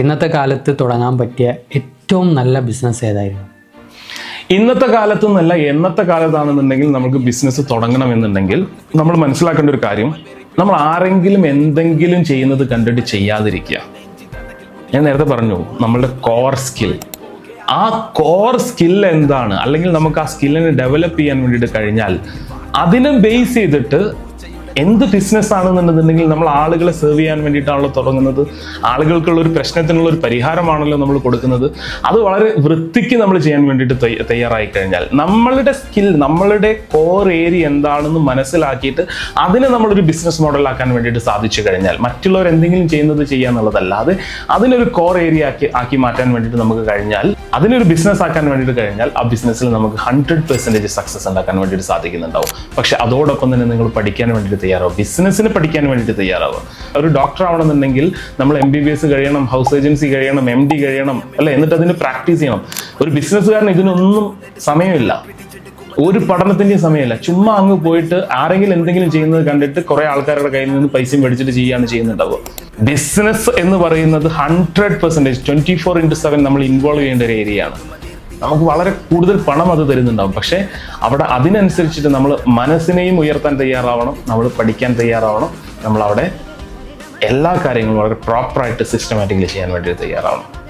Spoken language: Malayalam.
ഇന്നത്തെ കാലത്ത് തുടങ്ങാൻ പറ്റിയ ഏറ്റവും നല്ല ബിസിനസ് ഏതായിരുന്നു? ഇന്നത്തെ കാലത്തൊന്നല്ല എന്നത്തെ കാലത്താണെന്നുണ്ടെങ്കിൽ നമുക്ക് ബിസിനസ് തുടങ്ങണമെന്നുണ്ടെങ്കിൽ നമ്മൾ മനസ്സിലാക്കേണ്ട ഒരു കാര്യം നമ്മൾ ആരെങ്കിലും എന്തെങ്കിലും ചെയ്യുന്നത് കണ്ടിട്ട് ചെയ്യാതിരിക്കുക. ഞാൻ നേരത്തെ പറഞ്ഞു നമ്മളുടെ കോർ സ്കിൽ ആ കോർ സ്കിൽ എന്താണ്? അല്ലെങ്കിൽ നമുക്ക് ആ സ്കില്ലിനെ ഡെവലപ്പ് ചെയ്യാൻ വേണ്ടിയിട്ട് കഴിഞ്ഞാൽ അതിനെ ബേസ് ചെയ്തിട്ട് എന്ത് ബിസിനസ് ആണെന്നുണ്ടെന്നുണ്ടെങ്കിൽ നമ്മൾ ആളുകളെ സെർവ് ചെയ്യാൻ വേണ്ടിയിട്ടാണല്ലോ തുടങ്ങുന്നത്. ആളുകൾക്കുള്ള ഒരു പ്രശ്നത്തിനുള്ള ഒരു പരിഹാരമാണല്ലോ നമ്മൾ കൊടുക്കുന്നത്. അത് വളരെ വൃത്തിക്ക് നമ്മൾ ചെയ്യാൻ വേണ്ടിയിട്ട് തയ്യാറായി കഴിഞ്ഞാൽ നമ്മളുടെ സ്കിൽ നമ്മളുടെ കോർ ഏരിയ എന്താണെന്ന് മനസ്സിലാക്കിയിട്ട് അതിനെ നമ്മളൊരു ബിസിനസ് മോഡലാക്കാൻ വേണ്ടിയിട്ട് സാധിച്ചു കഴിഞ്ഞാൽ മറ്റുള്ളവർ എന്തെങ്കിലും ചെയ്യുന്നത് ചെയ്യുക എന്നുള്ളതല്ലാതെ അതിനൊരു കോർ ഏരിയ ആക്കി ആക്കി മാറ്റാൻ വേണ്ടിയിട്ട് നമുക്ക് കഴിഞ്ഞാൽ അതിനൊരു ബിസിനസ് ആക്കാൻ വേണ്ടിയിട്ട് കഴിഞ്ഞാൽ ആ ബിസിനസ്സിൽ നമുക്ക് ഹൺഡ്രഡ് പെർസെന്റേജ് സക്സസ് ഉണ്ടാക്കാൻ വേണ്ടിയിട്ട് സാധിക്കുന്നുണ്ടാവും. പക്ഷെ അതോടൊപ്പം തന്നെ നിങ്ങൾ പഠിക്കാൻ വേണ്ടിയിട്ട് തയ്യാറാവും. ബിസിനസ്സിന് പഠിക്കാൻ വേണ്ടിയിട്ട് തയ്യാറാവുക. ഒരു ഡോക്ടർ ആവണമെന്നുണ്ടെങ്കിൽ നമ്മൾ എം ബി ബി എസ് കഴിയണം ഹൗസ് ഏജൻസി കഴിയണം എം ഡി കഴിയണം അല്ലെ? എന്നിട്ട് അതിന് പ്രാക്ടീസ് ചെയ്യണം. ഒരു ബിസിനസ്സുകാരന് ഇതിനൊന്നും സമയമില്ല. ഒരു പഠനത്തിന്റെയും സമയമില്ല. ചുമ്മാ അങ്ങ് പോയിട്ട് ആരെങ്കിലും എന്തെങ്കിലും ചെയ്യുന്നത് കണ്ടിട്ട് കുറെ ആൾക്കാരുടെ കയ്യിൽ നിന്ന് പൈസ മേടിച്ചിട്ട് ചെയ്യാണ് ചെയ്യുന്നുണ്ടാവുക. ബിസിനസ് എന്ന് പറയുന്നത് hundred percentage twenty four into seven നമ്മൾ ഇൻവോൾവ് ചെയ്യേണ്ട ഒരു ഏരിയയാണ് നമുക്ക് വളരെ കൂടുതൽ പണം അത് തരുന്നുണ്ടാവും. പക്ഷേ അവിടെ അതിനനുസരിച്ചിട്ട് നമ്മൾ മനസ്സിനെയും ഉയർത്താൻ തയ്യാറാവണം നമ്മൾ പഠിക്കാൻ തയ്യാറാവണം നമ്മൾ അവിടെ എല്ലാ കാര്യങ്ങളും വളരെ പ്രോപ്പറായിട്ട് സിസ്റ്റമാറ്റിക്കലി ചെയ്യാൻ വേണ്ടി തയ്യാറാവണം.